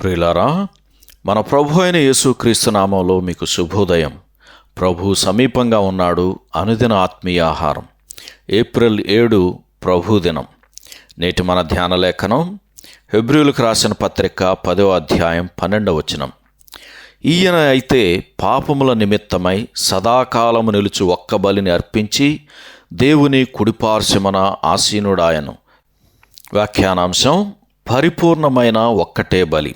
ప్రియులారా మన ప్రభు అయిన యేసుక్రీస్తు నామంలో మీకు శుభోదయం. ప్రభు సమీపంగా ఉన్నాడు అనుదిన ఆత్మీయ ఆహారం. ఏప్రిల్ ఏడు ప్రభు దినం. నేటి మన ధ్యాన లేఖనం హెబ్రియులకు రాసిన పత్రిక పదో అధ్యాయం పన్నెండవ వచనం. ఈయన అయితే పాపముల నిమిత్తమై సదాకాలము నిలుచు ఒక్క బలిని అర్పించి దేవుని కుడిపార్శ్వమన ఆసీనుడాయను. వ్యాఖ్యానాంశం పరిపూర్ణమైన ఒక్కటే బలి.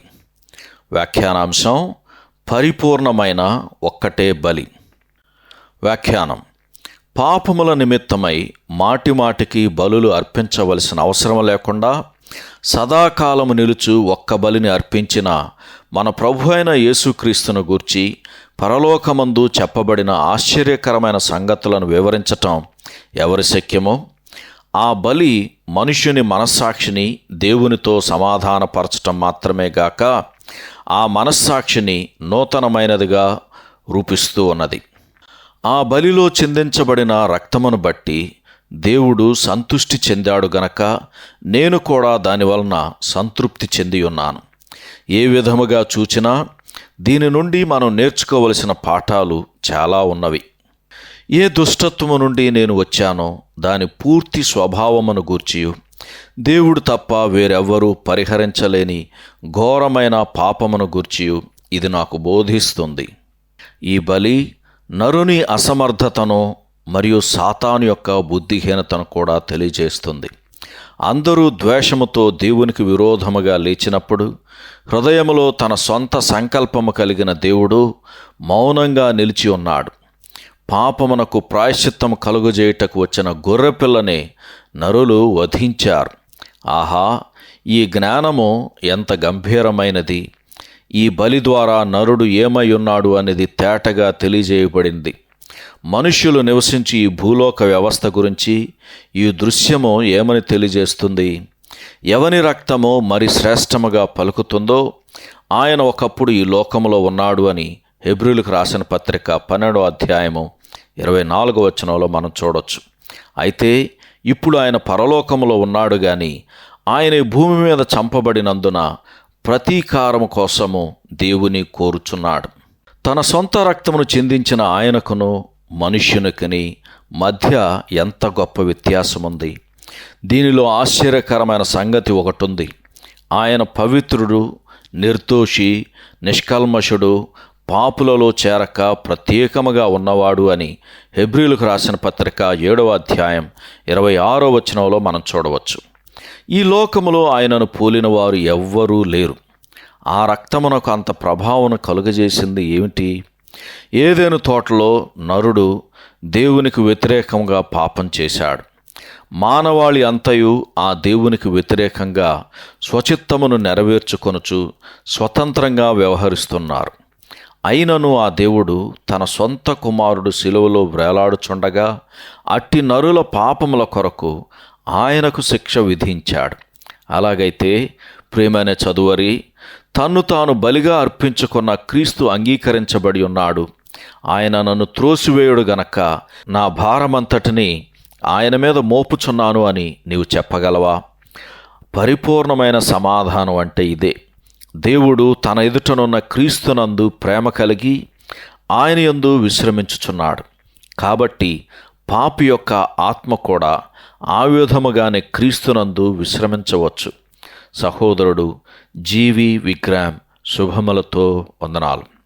వ్యాఖ్యానాంశం పరిపూర్ణమైన ఒక్కటే బలి. వ్యాఖ్యానం పాపముల నిమిత్తమై మాటిమాటికి బలులు అర్పించవలసిన అవసరం లేకుండా సదాకాలము నిలుచు ఒక్క బలిని అర్పించిన మన ప్రభు అయిన యేసుక్రీస్తును గూర్చి పరలోకమందు చెప్పబడిన ఆశ్చర్యకరమైన సంగతులను వివరించటం ఎవరి శక్యమో? ఆ బలి మనుష్యుని మనస్సాక్షిని దేవునితో సమాధానపరచటం మాత్రమే గాక ఆ మనస్సాక్షిని నూతనమైనదిగా రూపిస్తూ ఉన్నది. ఆ బలిలో చిందించబడిన రక్తమును బట్టి దేవుడు సంతుష్టి చెందాడు గనక నేను కూడా దానివలన సంతృప్తి చెంది ఉన్నాను. ఏ విధముగా చూచినా దీని నుండి మనం నేర్చుకోవలసిన పాఠాలు చాలా ఉన్నవి. ఏ దుష్టత్వము నుండి నేను వచ్చానో దాని పూర్తి స్వభావమును గూర్చి దేవుడు తప్ప వేరెవ్వరూ పరిహరించలేని ఘోరమైన పాపమును గూర్చి ఇది నాకు బోధిస్తుంది. ఈ బలి నరుని అసమర్థతను మరియు సాతాను యొక్క బుద్ధిహీనతను కూడా తెలియజేస్తుంది. అందరూ ద్వేషముతో దేవునికి విరోధముగా లేచినప్పుడు హృదయములో తన సొంత సంకల్పము కలిగిన దేవుడు మౌనంగా నిలిచి ఉన్నాడు. పాపమునకు ప్రాయశ్చిత్తం కలుగజేయుటకు వచ్చిన గొర్రెపిల్లని నరులు వధించారు. ఆహా ఈ జ్ఞానము ఎంత గంభీరమైనది. ఈ బలి ద్వారా నరుడు ఏమై ఉన్నాడు అనేది తేటగా తెలియజేయబడింది. మనుష్యులు నివసించి ఈ భూలోక వ్యవస్థ గురించి ఈ దృశ్యము ఏమని తెలియజేస్తుంది? ఎవని రక్తమో మరి శ్రేష్టముగా పలుకుతుందో? ఆయన ఒకప్పుడు ఈ లోకములో ఉన్నాడు అని హెబ్రిలకు రాసిన పత్రిక పన్నెండో అధ్యాయము ఇరవై నాలుగో వచనంలో మనం చూడొచ్చు. అయితే ఇప్పుడు ఆయన పరలోకములో ఉన్నాడు కానీ ఆయన భూమి మీద చంపబడినందున ప్రతీకారము కోసము దేవుని కోరుచున్నాడు. తన సొంత రక్తమును చెందించిన ఆయనకును మనుష్యునికిని మధ్య ఎంత గొప్ప వ్యత్యాసం ఉంది దీనిలో ఆశ్చర్యకరమైన సంగతి ఒకటి ఉంది ఆయన పవిత్రుడు నిర్దోషి నిష్కల్మషుడు పాపులలో చేరక ప్రత్యేకముగా ఉన్నవాడు అని హెబ్రిలకు రాసిన పత్రిక ఏడవ అధ్యాయం ఇరవై ఆరో వచనంలో మనం చూడవచ్చు. ఈ లోకములో ఆయనను పోలిన వారు ఎవ్వరూ లేరు. ఆ రక్తమునకు అంత ప్రభావం కలుగజేసింది ఏమిటి? ఏదేను తోటలో నరుడు దేవునికి వ్యతిరేకంగా పాపం చేశాడు. మానవాళి అంతయు ఆ దేవునికి వ్యతిరేకంగా స్వచిత్తమును నెరవేర్చుకొనుచు స్వతంత్రంగా వ్యవహరిస్తున్నారు. అయినను ఆ దేవుడు తన సొంత కుమారుడు శిలువలో వేలాడుచుండగా అట్టి నరుల పాపముల కొరకు ఆయనకు శిక్ష విధించాడు. అలాగైతే ప్రేమైన చదువరి తన్ను తాను బలిగా అర్పించుకున్న క్రీస్తు అంగీకరించబడి ఉన్నాడు. ఆయన నన్ను త్రోసివేయుడు గనక నా భారమంతటిని ఆయన మీద మోపుచున్నాను అని నీవు చెప్పగలవా? పరిపూర్ణమైన సమాధానం అంటే ఇదే. దేవుడు తన ఎదుటనున్న క్రీస్తునందు ప్రేమ కలిగి ఆయన యందు విశ్రమించుచున్నాడు. కాబట్టి పాపి యొక్క ఆత్మ కూడా ఆ విధముగానే క్రీస్తునందు విశ్రమించవచ్చు. సహోదరుడు జీవి విక్రమ్ శుభములతో వందనాలు.